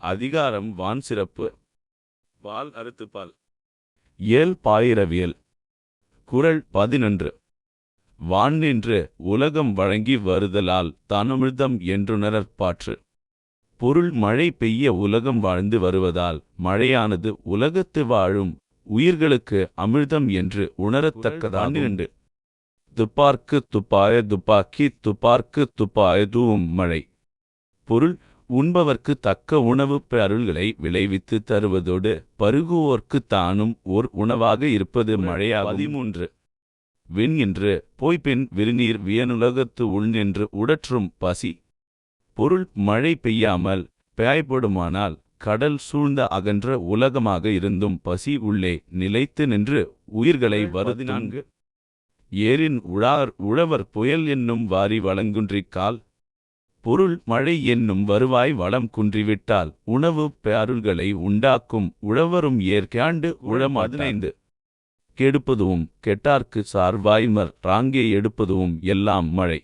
அதிகாரம் வான் சிறப்பு. பால் அறுத்து பால் இயல் பாயிரவியல். குறள் பதினொன்று. வான் நின்று உலகம் வழங்கி வருதலால் தனமிழ்தம் என்றுணரற்பாற்று பொருள் மழை பெய்ய உலகம் வாழ்ந்து வருவதால் மழையானது உலகத்து வாழும் உயிர்களுக்கு அமிழ்தம் என்று உணரத்தக்கதானிரண்டு துப்பார்க்கு துப்பாய துப்பாக்கி துப்பார்க்கு துப்பாய தூவும் மழை. பொருள் உண்பவர்க்கு தக்க உணவுப் அருள்களை விளைவித்து தருவதோடு பருகுவோர்க்கு தானும் ஓர் உணவாக இருப்பது மழையா பதிமூன்று. விண் என்று போய்பின் விருநீர் வியனுலகத்து உள்நின்று உடற்றும் பசி. பொருள் மழை பெய்யாமல் பெயாய்ப்படுமானால் கடல் சூழ்ந்த அகன்ற உலகமாக இருந்தும் பசி உள்ளே நிலைத்து நின்று உயிர்களை வருதி நான்கு ஏரின் உழார் உழவர் புயல் என்னும் வாரி வழங்குன்றிக்கால் பொருள் மழை என்னும் வருவாய் வளம் குன்றிவிட்டால் உணவு பேருள்களை உண்டாக்கும் உழவரும் ஏற்காண்டு உழம் பதினைந்து. கெடுப்பதுவும் கெட்டார்க்கு சார்வாய்மர் ராங்கே எடுப்பதுவும் எல்லாம் மழை.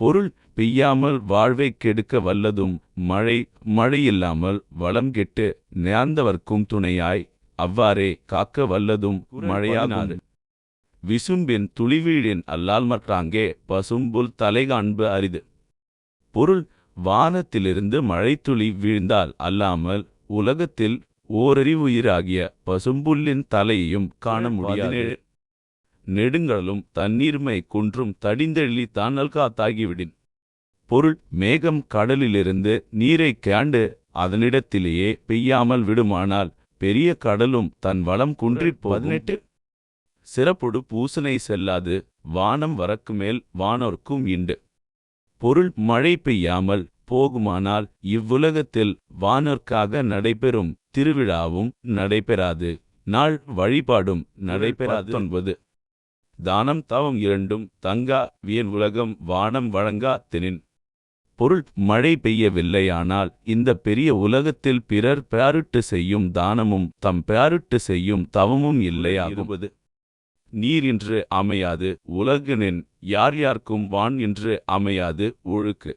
பொருள் பெய்யாமல் வாழ்வை கெடுக்க வல்லதும் மழை மழையில்லாமல் வளம் கெட்டு நேர்ந்தவர்க்கும் துணையாய் அவ்வாறே காக்க வல்லதும் மழையானாது விசும்பின் துளிவீழின் அல்லால் மற்றாங்கே பசும்புல் தலைகாண்பு அரிது. பொருள் வானத்திலிருந்து மழைத்துளி வீழ்ந்தால் அல்லாமல் உலகத்தில் ஓரறிவுயிராகிய பசும்புல்லின் தலையையும் காண முடியாது. நெடுங்கடலும் தண்ணீர்மை குன்றும் தடிந்தெழி தானல் காத்தாகிவிடின். பொருள் மேகம் கடலிலிருந்து நீரை கேண்டு அதனிடத்திலேயே பெய்யாமல் விடுமானால் பெரிய கடலும் தன் வளம் குன்றிப் பதினெட்டு? சிறப்புடு பூசனை செல்லாது வானம் வரக்கு மேல் வானோர்க்கும் இண்டு பொருள் மழை பெய்யாமல் போகுமானால் இவ்வுலகத்தில் வானர்க்காக நடைபெறும் திருவிழாவும் நடைபெறாது. நாள் வழிபாடும் நடைபெறாது என்பது தானம் தவம் இரண்டும் தங்கா வியன் உலகம் வானம் வழங்கா தெனின். பொருள் மழை பெய்யவில்லையானால் இந்த பெரிய உலகத்தில் பிறர் பேருட்டு செய்யும் தானமும் தம் பேருட்டு செய்யும் தவமும் இல்லையாகுவது நீர் என்று அமையாது உலகனின் யார் யார்க்கும் வான் என்று அமையாது ஒழுக்கு.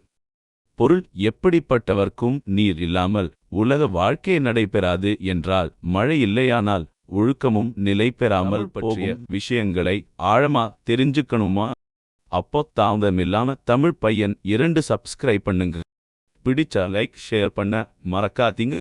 பொருள் எப்படிப்பட்டவர்க்கும் நீர் இல்லாமல் உலக வாழ்க்கை நடைபெறாது என்றால் மழை இல்லையானால் ஒழுக்கமும் நிலை பெறாமல் பற்றிய விஷயங்களை ஆழமா தெரிஞ்சுக்கணுமா? அப்போ தாமதமில்லாம தமிழ் பையன் இரண்டு சப்ஸ்கிரைப் பண்ணுங்க. பிடிச்சா லைக் ஷேர் பண்ண மறக்காதீங்க.